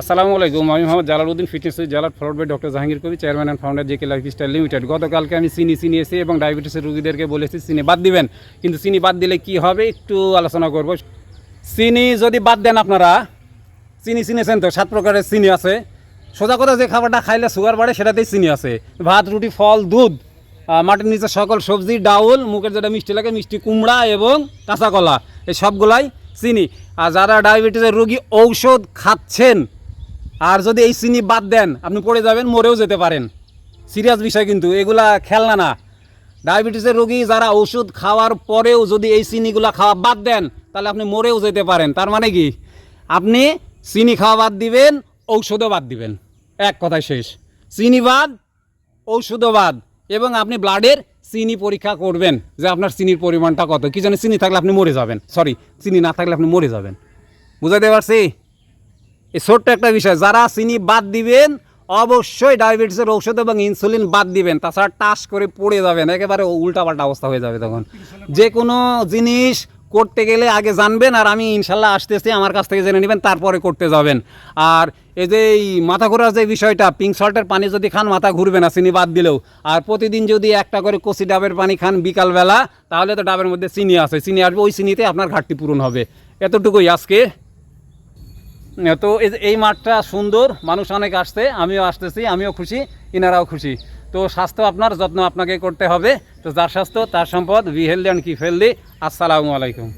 আসসালামু আলাইকুম, আমি Mohammad Jalaluddin fitness Jalal followed by doctor Jahangir কবি chairman and founder JK lifestyle limited গতকালকে আমি চিনি চিনি এসে এবং ডায়াবেটিসের রোগীদেরকে বলেছি, চিনি বাদ দিবেন। কিন্তু চিনি বাদ দিলে কি হবে, একটু আলোচনা করব। চিনি যদি বাদ দেন আপনারা, চিনি চিনেছেন তো, সাত প্রকারের চিনি আছে। সোজা কথা, যে খাবারটা খাইলে সুগার বাড়ে, সেটাতেই চিনি আছে। ভাত, রুটি, ফল, দুধ মাটির নিচে সকল সবজি, ডাউল, মুখের যেটা মিষ্টি লাগে, মিষ্টি কুমড়া এবং কাঁচা কলা এই সবগুলাই চিনি। আর যারা ডায়াবেটিসের রোগী ঔষধ খাচ্ছেন আর যদি এই চিনি বাদ দেন, আপনি পড়ে যাবেন, মরেও যেতে পারেন। সিরিয়াস বিষয় কিন্তু, এগুলা খেলনা না। ডায়াবেটিসের রোগী যারা ওষুধ খাওয়ার পরেও যদি এই চিনিগুলা খাওয়া বাদ দেন, তাহলে আপনি মরেও যেতে পারেন। তার মানে কি? আপনি চিনি খাওয়া বাদ দিবেন, ঔষধও বাদ দিবেন। এক কথায় শেষ। চিনি বাদ, ঔষধও বাদ। এবং আপনি ব্লাডের চিনি পরীক্ষা করবেন যে আপনার চিনির পরিমাণটা কত। কি জানে চিনি থাকলে আপনি মরে যাবেন। সরি চিনি না থাকলে আপনি মরে যাবেন। বুঝাতে পারছি? এই ছোট্ট একটা বিষয়, যারা চিনি বাদ দিবেন, অবশ্যই ডায়াবেটিসের ঔষধ এবং ইনসুলিন বাদ দিবেন। তাছাড়া টাস করে পড়ে যাবেন, একেবারে উল্টাপাল্টা অবস্থা হয়ে যাবে তখন। যে কোনো জিনিস করতে গেলে আগে জানবেন, আর আমি ইনশাল্লাহ আসতেছি, আমার কাছ থেকে জেনে নেবেন, তারপরে করতে যাবেন। আর এই যে এই মাথা ঘোরার যে বিষয়টা পিঙ্ক সল্টের পানি যদি খান, মাথা ঘুরবে না, চিনি বাদ দিলেও। আর প্রতিদিন যদি একটা করে কচি ডাবের পানি খান বিকালবেলা, তাহলে তো ডাবের মধ্যে চিনি আছে। চিনি আসবে, ওই চিনিতে আপনার ঘাটতি পূরণ হবে। এতটুকুই আজকে। তো এই মাঠটা সুন্দর, মানুষ অনেক আসছে, আমিও আসতেছি, আমিও খুশি, ইনারাও খুশি। তো স্বাস্থ্য আপনার, যত্ন আপনাকে করতে হবে। তো যার স্বাস্থ্য, তার সম্পদ বি হেলদি অ্যান্ড কি ফেলদি আসসালামু আলাইকুম।